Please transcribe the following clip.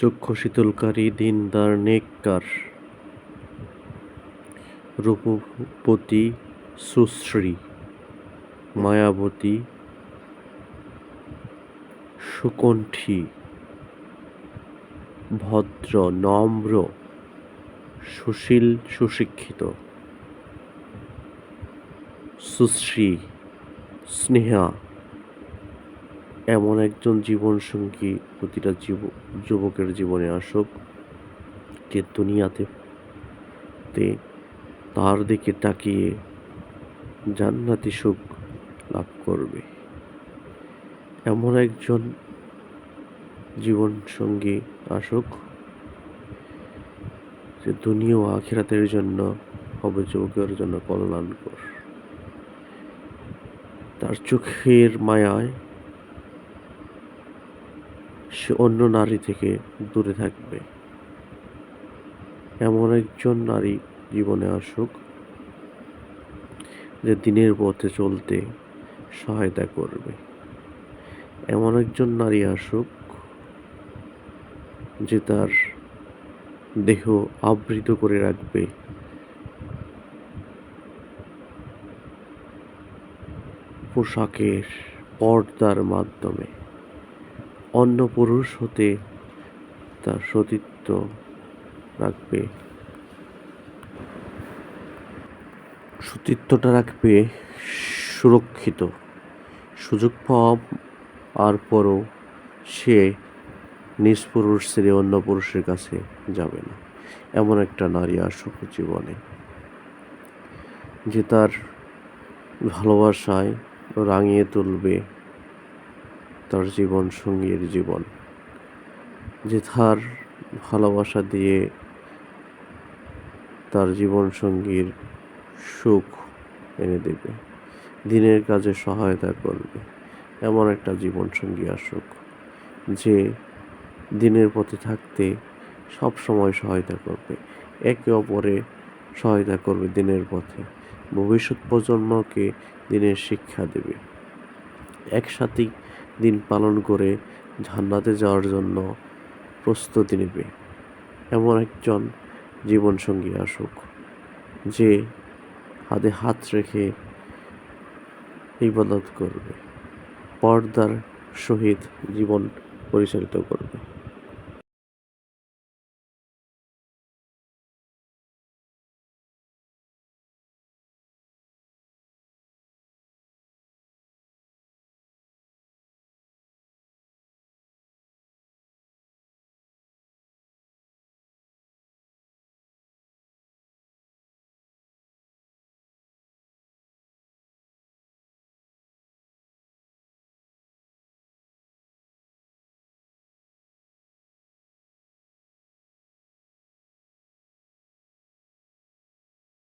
চক্ষু শীতলকারী দিনদার নেককার। রূপবতী সুশ্রী। মায়াবতী সুকণ্ঠী। ভদ্র নম্র সুশীল সুশিক্ষিত। সুশ্রী স্নেহা। এমন একজন জীবনসঙ্গী প্রতিটা জীব, যুবকের জীবনে আসুক, যে দুনিয়াতে তে তার দিকে তাকিয়ে জান্নাতি সুখ লাভ করবে। এমন একজন জীবনসঙ্গী আসুক, যে দুনিয়া ও আখিরাতের জন্য হবে যুবকের জন্য কল্যাণকর। তার চোখের মায়ায় সে অন্য নারী থেকে দূরে থাকবে। এমন একজন নারী জীবনে আসুক যে দিনের পথে চলতে সহায়তা করবে। এমন একজন নারী আসুক যে তার দেহ আবৃত করে রাখবে। পোশাকের পর্দার মাধ্যমে। অন্য পুরুষ হতে তার সতীত্ব রাখবে। সতীত্বটা রাখবে সুরক্ষিত। সুযোগ পাওয়া আর পরও সে নিজ পুরুষ ছেড়ে অন্য পুরুষের কাছে যাবে না। এমন একটা নারী আসুক জীবনে, যে তার ভালোবাসায় রাঙিয়ে তুলবে তার জীবন সঙ্গীর জীবন। যে তার ভালোবাসা দিয়ে তার জীবন সঙ্গীর সুখ এনে দেবে। দিনের কাজে সহায়তা করবে। এমন একটা জীবন সঙ্গী আসুক, যে দিনের পথে থাকতে সব সময় সহায়তা করবে। একে অপরে সহায়তা করবে দিনের পথে। ভবিষ্যৎ প্রজন্মকে দিনের শিক্ষা দেবে। একসাথেই দিন পালন করে ঝান্নাতে যাওয়ার জন্য প্রস্তুতি নেবে। এমন একজন জীবনসঙ্গী আসুক, যে হাতে হাত রেখে ইবাদত করবে, পর্দার সহিত জীবন পরিচালিত করবে।